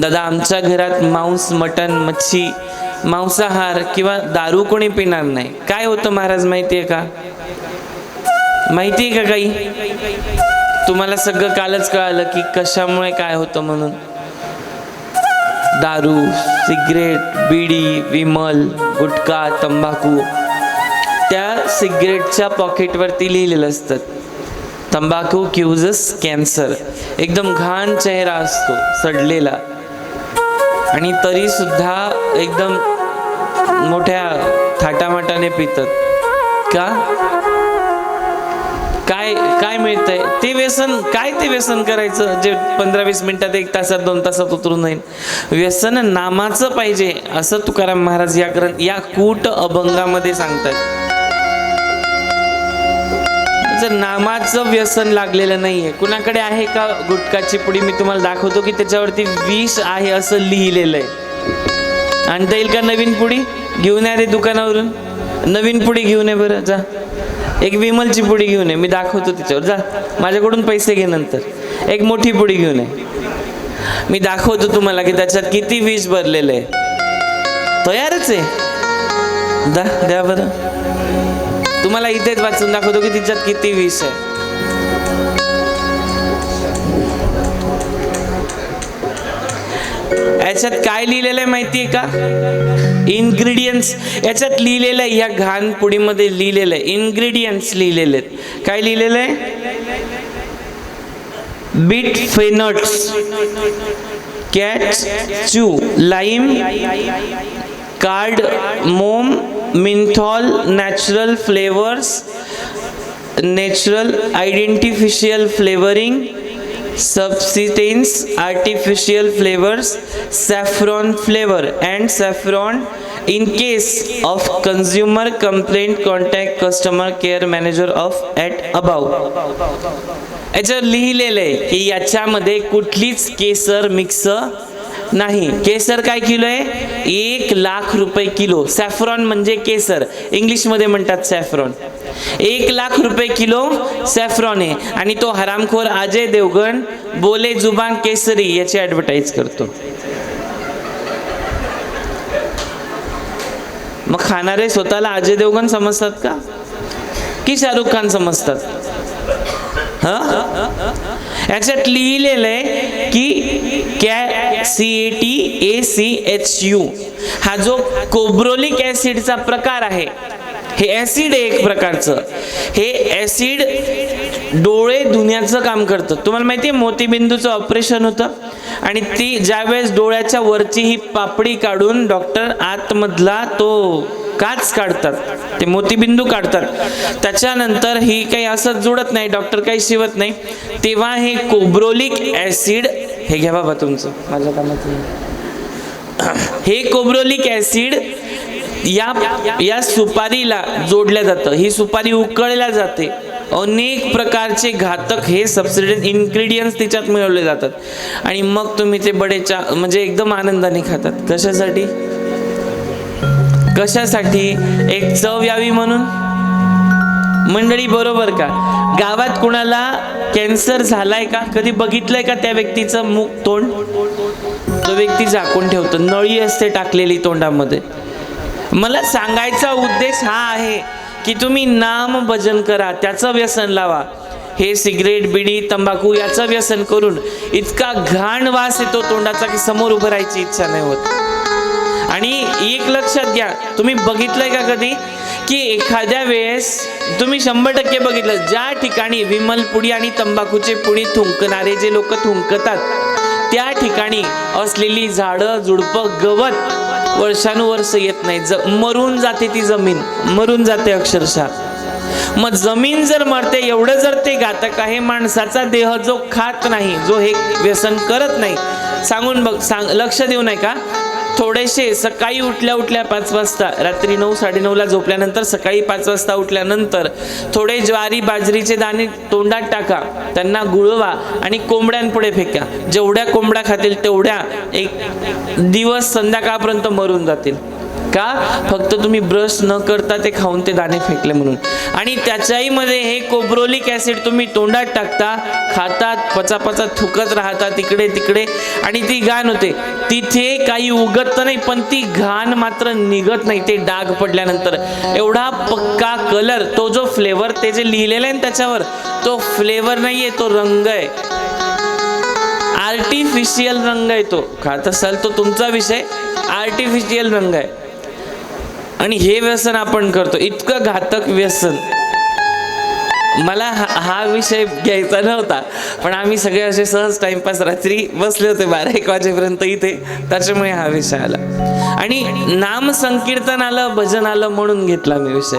दादा आमच्या घरात मांस मटण मच्छी मांसाहार किंवा दारू कोणी पिणार नाही. काय होतं महाराज माहिती आहे का? माहिती आहे का काही? तुम्हाला सगळं कालच कळालं की कशामुळे काय होतं म्हणून. दारू सिगरेट बिडी विमल गुटखा तंबाखू त्या सिगरेटच्या पॉकेटवरती लिहिलेलं असतं. तंबाखू क्युजस कॅन्सर. एकदम घाण चेहरा असतो सडलेला. आणि तरी सुद्धा एकदम मोठ्या थाटामाटाने पितात. का? काय काय मिळतंय? ते व्यसन काय ते व्यसन करायचं? जे पंधरा वीस मिनिटात एक तासात दोन तासात उतरून जाईल. व्यसन नामाचं पाहिजे असं तुकाराम महाराज या ग्रंथ या कूट अभंगामध्ये सांगतात. जर नामाचं व्यसन लागलेलं नाहीये. कुणाकडे आहे का गुटखाची पुडी? मी तुम्हाला दाखवतो की त्याच्यावरती विष आहे असं लिहिलेलं आहे. आणता येईल का नवीन पुडी? घेऊन या रे दुकानावरून. नवीन पुडी घेऊन ये बरं जा. एक विमलची पुडी घेऊन ये. मी दाखवतो त्याच्यावर जा. माझ्याकडून पैसे घे नंतर. एक मोठी पुडी घेऊन ये. मी दाखवतो तुम्हाला की त्याच्यात किती विष भरलेलं आहे. तयारच आहे. द्या बरं. तुम्हाला इथेच वाचून दाखवतो की तिच्यात किती विष आहे. याच्यात काय लिहिलेलं आहे माहितीये का? इन्ग्रेडियंट्स याच्यात लिहिलेलं आहे या घाण पुडीमध्ये लिहिलेलं आहे. इन्ग्रेडियंट्स लिहिलेले आहेत. काय लिहिलेलं आहे? Betel nuts catechu lime card मोम menthol natural flavours natural identical flavouring substances artificial flavours saffron flavour and saffron in case of consumer complaint contact customer care manager of at above याच्यावर लिहिलेलं आहे की याच्यामध्ये कुठलीच केसर mix नाही. केसर काय kilo आहे? एक लाख रुपये किलो. सॅफ्रॉन म्हणजे केसर. इंग्लिशमध्ये म्हणतात सॅफ्रॉन. एक लाख रुपये किलो सॅफ्रॉन आहे. आणि तो हरामखोर अजय देवगण बोले जुबान केसरी याची ॲडव्हर्टाईज करतो. मग खाणारे स्वतःला अजय देवगण समजतात का? की शाहरुख खान समजतात? हा? याच्यात लिहिलेलं आहे की कॅ C A T A C H U हा जो कोब्रोलिक ॲसिडचा प्रकार आहे हे ॲसिड आहे एक प्रकारचं. हे ॲसिड डोळे धुण्याचं काम करतं. तुम्हाला माहिती आहे मोतीबिंदूचं ऑपरेशन होतं आणि ती ज्यावेळेस डोळ्याच्या वरची ही पापडी काढून डॉक्टर आतमधला तो काच काढतात. ते मोतीबिंदू काढतात. त्याच्यानंतर ही काही असं जुडत नाही डॉक्टर काही शिवत नाही. तेव्हा हे कोब्रोलिक ॲसिड हे घ्या बाबा तुमचं माझ्या कामात हे कोब्रोलिक ॲसिड या या सुपारीला जोडल्या जातं. ही सुपारी उकळल्या जाते. अनेक प्रकारचे घातक हे सबसिडंट इन्ग्रेडियंट्स तिच्यात मिळवले जातात. आणि मग तुम्ही ते बडेच्या म्हणजे एकदम आनंदाने खातात. कशासाठी? कशासाठी? एक चव यावी म्हणून? मंडळी बरोबर का? गावात कुणाला कॅन्सर झालाय का? कधी बघितलंय का त्या व्यक्तीचं मुख तोंड? तो व्यक्ती झाकून ठेवतो. नळी असते टाकलेली तोंडामध्ये. मला सांगायचा उद्देश हा आहे की तुम्ही नाम भजन करा त्याचं व्यसन लावा. हे सिगरेट बिडी तंबाखू याचं व्यसन करून इतका घाण वास येतो तोंडाचा की समोर उभं राहायची इच्छा नाही होत. आणि एक लक्षात घ्या तुम्ही बघितलंय का कधी? की एखाद्या वेळेस तुम्ही शंभर टक्के बघितलं ज्या ठिकाणी विमल पुडी आणि तंबाखूचे पुडी थुंकणारे जे लोक थुंकतात त्या ठिकाणी असलेली झाडं झुडपं गवत वर्षानुवर्ष येत नाही. ज मरून जाते ती जमीन मरून जाते अक्षरशः. मग जमीन जर मरते एवढं जर ते घातक आहे माणसाचा देह जो खात नाही जो हे व्यसन करत नाही सांगून बघ सांग लक्ष देऊ नये का थोडेसे सकाळी उठल्या उठल्या पाच वाजता रात्री नऊ साडेनऊला झोपल्यानंतर सकाळी पाच वाजता उठल्यानंतर थोडे ज्वारी बाजरीचे दाणे तोंडात टाका त्यांना गुळवा आणि कोंबड्यांपुढे फेका. जेवढ्या कोंबड्या खातील तेवढ्या एक दिवस संध्याकाळपर्यंत मरून जातील. का? फक्त तुम्ही ब्रश न करता ते खाऊन ते दाणे फेकले म्हणून. आणि त्याच्याही मध्ये हे कोब्रोलिक ऍसिड तुम्ही तोंडात टाकता खातात पचा पचा थुकत राहता तिकडे तिकडे. आणि ती घाण होते. तिथे काही उगत तर नाही पण ती घाण मात्र निघत नाही. ते डाग पडल्यानंतर. एवढा पक्का कलर तो जो फ्लेवर ते जे लिहिलेलं आहे ना त्याच्यावर तो फ्लेवर नाहीये तो रंग आहे. आर्टिफिशियल रंग आहे तो. खात असाल तो तुमचा विषय आर्टिफिशियल रंग आहे. आणि हे व्यसन आपण करतो. इतकं घातक व्यसन. मला हा हा विषय घ्यायचा नव्हता. पण आम्ही सगळे असे सहज टाइमपास रात्री बसले होते बारा एक वाजेपर्यंत इथे. त्याच्यामुळे हा विषय आला. आणि नाम संकीर्तन आलं भजन आलं म्हणून घेतला मी विषय.